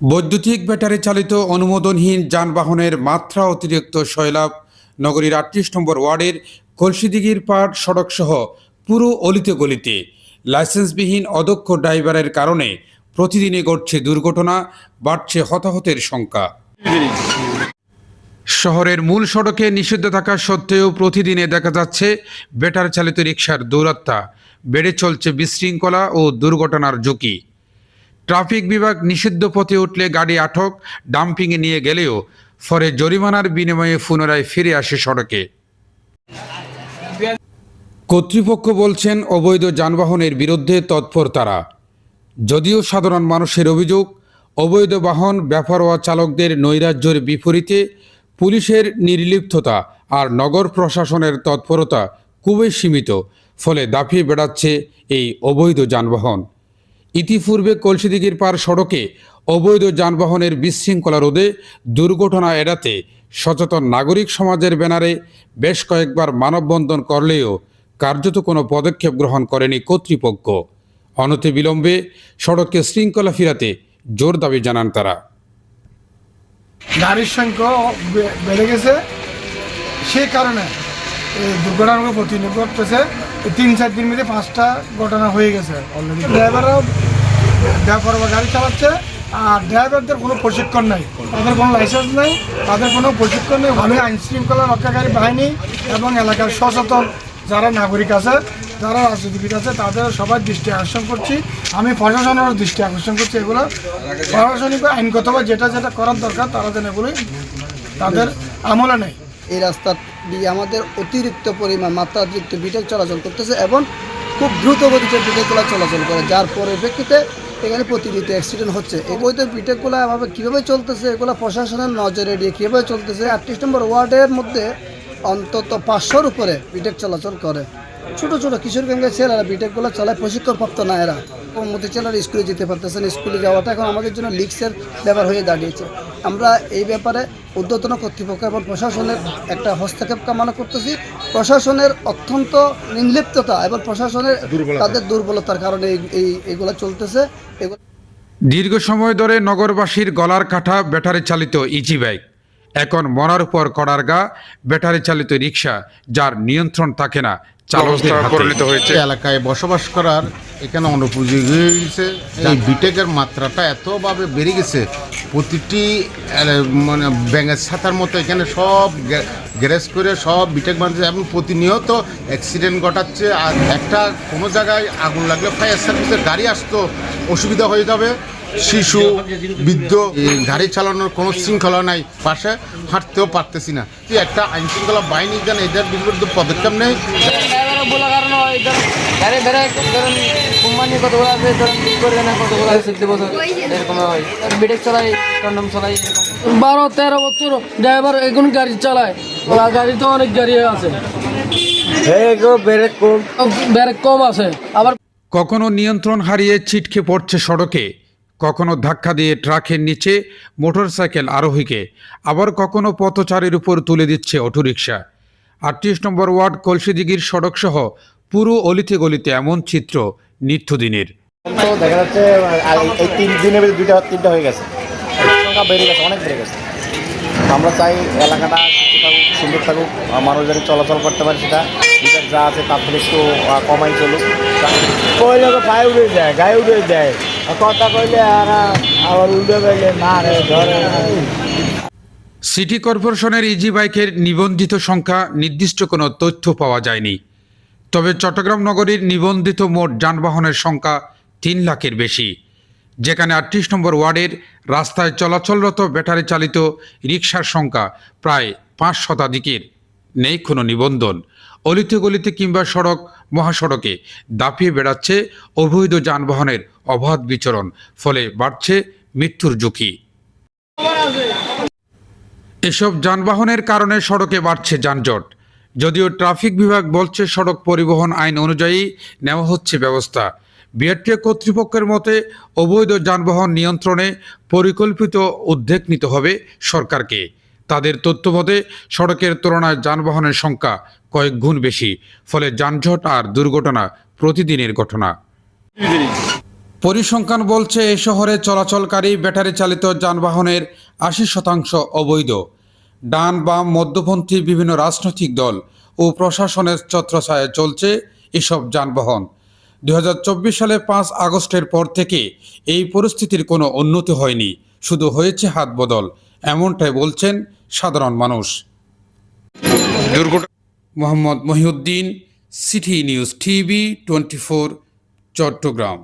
বৈদ্যুতিক ব্যাটারি চালিত অনুমোদনহীন যানবাহনের মাত্রা অতিরিক্ত শৈলাভ নগরীর আটত্রিশ নম্বর ওয়ার্ডের কলসিদিঘির পাড় সড়কসহ পুরো অলিতে গলিতে। লাইসেন্সবিহীন অদক্ষ ড্রাইভারের কারণে প্রতিদিনই ঘটছে দুর্ঘটনা, বাড়ছে হতাহতের সংখ্যা। শহরের মূল সড়কে নিষিদ্ধ থাকা সত্ত্বেও প্রতিদিনে দেখা যাচ্ছে ব্যাটার চালিত রিক্সার দৌরাত্মা বেড়ে চলছে বিশৃঙ্খলা ও দুর্ঘটনার ঝুঁকি। ট্রাফিক বিভাগ নিষিদ্ধ পথে উঠলে গাড়ি আটক, ডাম্পিংয়ে নিয়ে গেলেও ফলে জরিমানার বিনিময়ে পুনরায় ফিরে আসে সড়কে। কর্তৃপক্ষ বলছেন, অবৈধ যানবাহনের বিরুদ্ধে তৎপর তারা। যদিও সাধারণ মানুষের অভিযোগ, অবৈধ বাহন বেপরোয়া চালকদের নৈরাজ্যের বিপরীতে পুলিশের নির্লিপ্ততা আর নগর প্রশাসনের তৎপরতা খুবই সীমিত, ফলে দাপিয়ে বেড়াচ্ছে এই অবৈধ যানবাহন। ইতিপূর্বে কলসিদিঘির পার সড়কে অবৈধ যানবাহনের বিশৃঙ্খলা রোধে দুর্ঘটনা এড়াতে সচেতন নাগরিক সমাজের ব্যানারে বেশ কয়েকবার মানববন্ধন করলেও কার্যত কোনো পদক্ষেপ গ্রহণ করেনি কর্তৃপক্ষ। অনতি বিলম্বে সড়ককে শৃঙ্খলা ফিরাতে জোর দাবি জানান তারা। গাড়ির সংখ্যা বেড়ে গেছে। সেই কারণে দুর্ঘটনাগুলো প্রতিনিয়ত ঘটতেছে। এই তিন চার দিন মধ্যে পাঁচটা ঘটনা হয়ে গেছে। অলরেডি ড্রাইভাররাও বেপরোয়া গাড়ি চালাচ্ছে আর ড্রাইভারদের কোনো প্রশিক্ষণ নাই। তাদের কোনো লাইসেন্স নেই তাদের কোনো প্রশিক্ষণ নেই। আমি আইন শৃঙ্খলা রক্ষাকারী বাহিনী এবং এলাকার সচেতন যারা নাগরিক আছে যারা রাজনীতিবিদ আছে তাদের সবার দৃষ্টি আকর্ষণ করছি। আমি প্রশাসনেরও দৃষ্টি আকর্ষণ করছি এগুলো। প্রশাসনিক বা আইনগতভাবে যেটা যেটা করার দরকার তারা যেন এগুলো তাদের আমলে নেই এই রাস্তা দিয়ে আমাদের অতিরিক্ত পরিমাণ মাত্রাতিরিক্ত বিটেক চলাচল করতেছে এবং খুব দ্রুত গতিতে বিটেকগুলো চলাচল করে, যার পরিপ্রেক্ষিতে এখানে প্রতিনিয়ত অ্যাক্সিডেন্ট হচ্ছে। এই বইতে বিটেকগুলো এভাবে কীভাবে চলতেছে, এগুলো প্রশাসনের নজরে দিয়ে কীভাবে চলতেছে? আটত্রিশ নম্বর ওয়ার্ডের মধ্যে অন্তত পাঁচশোর উপরে বিটেক চলাচল করে। ছোট ছোট কিশোরগঞ্জের ছেলেরা বিটেকগুলো চালায় প্রশিক্ষণপ্রাপ্ত না এরা। কর্মতি ছেলেরা স্কুলে যেতে পারতেছেন স্কুলে যাওয়াটা এখন আমাদের জন্য লিক্সের ব্যাপার হয়ে দাঁড়িয়েছে। আমরা এই ব্যাপারে উদ্যতন কর্তৃপক্ষ এবং প্রশাসনের একটা হস্তক্ষেপ কামনা করতেছি। প্রশাসনের অত্যন্ত নির্লিপ্ততা এবং প্রশাসনের তাদের দুর্বলতার কারণে এই এই এগুলো চলতেছে। এগুলো দীর্ঘ সময় ধরে নগরবাসীর গলার কাঠা ব্যাটারি চালিত ইজি বাইক। এখন মনার উপর কড়ার গা ব্যাটারি চালিত রিক্সা যার নিয়ন্ত্রণ থাকে না চালকদের হয়েছে। এলাকায় বসবাস করার এখানে অনুপযোগী হয়ে গেছে এই বিটেকের মাত্রাটা এতভাবে বেড়ে গেছে প্রতিটি মানে ব্যাঙের ছাতার মতো এখানে সব গ্যারেজ করে সব বিটেক বানছে এবং প্রতিনিয়ত অ্যাক্সিডেন্ট ঘটাচ্ছে। আর একটা কোনো জায়গায় আগুন লাগলে ফায়ার সার্ভিসের গাড়ি আসতো অসুবিধা হয়ে যাবে। শিশু বৃদ্ধ গাড়ি চালানোর কোনো শৃঙ্খলা নাই। পাশে হাঁটতেও পারতেছি না। কি একটা আইন শৃঙ্খলা বাহিনী যেন এদের বিরুদ্ধে পদক্ষেপ নেই বারো তেরো বছর ড্রাইভার এখন গাড়ি চালায়। ওরা গাড়ি তো অনেক গাড়ি আছে। কম আছে। আবার কখনো নিয়ন্ত্রণ হারিয়ে ছিটকে পড়ছে সড়কে। কখনো ধাক্কা দিয়ে ট্রাকের নিচে মোটরসাইকেল আরোহীকে আবার কখনো পথচারীর উপর তুলে দিচ্ছে অটোরিকশা। আটত্রিশ নম্বর ওয়ার্ড কলসিদিঘির সড়কসহ পুরো অলিতে গলিতে এমন চিত্র নিত্যদিনের। দেখা যাচ্ছে এই- তিন দিনের দুইটা তিনটা হয়ে গেছে। সংখ্যা বেড়ে গেছে অনেক বেড়ে গেছে। আমরা চাই এলাকাটা থাকুক সুন্দর থাকুক মানুষ যাতে চলাচল করতে পারে সেটা যা আছে তার থেকে একটু কমাই চলুক। কইলে তো পায়ে উঠে যায় গায়ে উঠে যায়। সিটি কর্পোরেশনের ইজি বাইকের নিবন্ধিত সংখ্যা নির্দিষ্ট কোনো তথ্য পাওয়া যায়নি। তবে চট্টগ্রাম নগরীর নিবন্ধিত মোট যানবাহনের সংখ্যা তিন লাখের বেশি। যেখানে আটত্রিশ নম্বর ওয়ার্ডের রাস্তায় চলাচলরত ব্যাটারি চালিত রিক্সার সংখ্যা প্রায় পাঁচ শতাধিকের। নেই কোনো নিবন্ধন। অলিতে গলিতে কিংবা সড়ক, মহাসড়কে দাপিয়ে বেড়াচ্ছে অবৈধ যানবাহনের অবাধ বিচরণ, ফলে বাড়ছে মৃত্যুর ঝুঁকি। এসব যানবাহনের কারণে সড়কে বাড়ছে যানজট। যদিও ট্রাফিক বিভাগ বলছে সড়ক পরিবহন আইন অনুযায়ী নেওয়া হচ্ছে ব্যবস্থা। বিআরটিএ কর্তৃপক্ষের মতে অবৈধ যানবাহন নিয়ন্ত্রণে পরিকল্পিত উদ্যোগ নিতে হবে সরকারকে। তাদের তথ্য মতে সড়কের তুলনায় যানবাহনের সংখ্যা কয়েক গুণ বেশি। ফলে যানজট আর দুর্ঘটনা প্রতিদিনের ঘটনা। পরিসংখ্যান বলছে, এ শহরে চলাচলকারী ব্যাটারি চালিত যানবাহনের আশি শতাংশ অবৈধ। ডান বাম মধ্যপন্থী বিভিন্ন রাজনৈতিক দল ও প্রশাসনের ছত্রছায়ায় চলছে এসব যানবাহন। দু হাজার চব্বিশ সালে পাঁচ আগস্টের পর থেকে এই পরিস্থিতির কোনো উন্নতি হয়নি। শুধু হয়েছে হাত বদল, এমনটাই বলছেন সাধারণ মানুষ। দুর্ঘটনা Mohammad Mohiuddin city news TV twenty four Chattogram.